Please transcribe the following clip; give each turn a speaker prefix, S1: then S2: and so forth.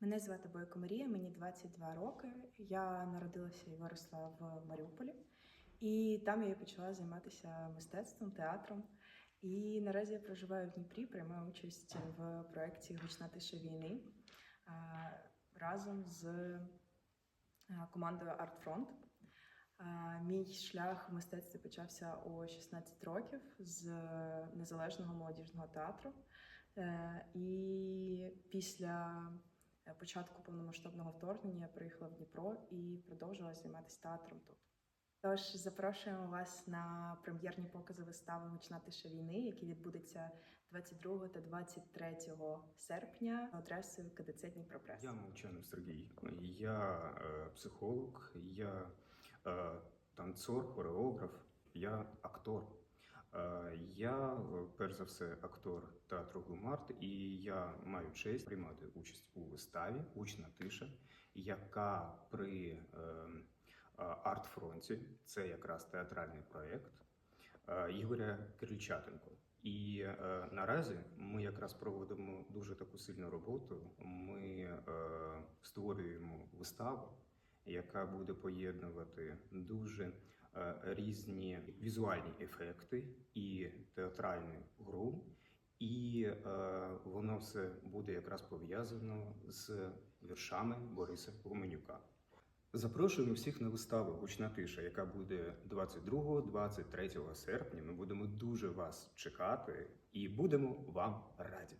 S1: Мене звати Бойко Марія, мені 22 роки. Я народилася і виросла в Маріуполі, і там я почала займатися мистецтвом, театром. І наразі я проживаю в Дніпрі, приймаю участь в проєкті Гучна тиша війни разом з командою Артфронт. Мій шлях в мистецтві почався у 16 років з незалежного молодіжного театру. Е, І після початку повномасштабного вторгнення я приїхала в Дніпро і продовжила займатися театром тут. Тож запрошуємо вас на прем'єрні покази вистави Гучна тиша війни, які відбудуться 22 та 23 серпня за адресою КДЦ Дніпропрес.
S2: Я Молчанов Сергій. Я е, психолог, я е, танцор, хореограф, я актор. Е, я, е, перш за все, актор театру Гумарт, і я маю честь приймати участь у виставі Учна тиша, яка при е, е, Артфронті, це якраз театральний проєкт Ігоря Крильчатенко. І наразі ми якраз проводимо дуже таку сильну роботу. Ми створюємо виставу, яка буде поєднувати дуже різні візуальні ефекти і театральну гру. І е, воно все буде якраз пов'язано з віршами Бориса Гуменюка. Запрошуємо всіх на виставу Гучна тиша, яка буде 22-23 серпня. Ми будемо дуже вас чекати і будемо вам раді.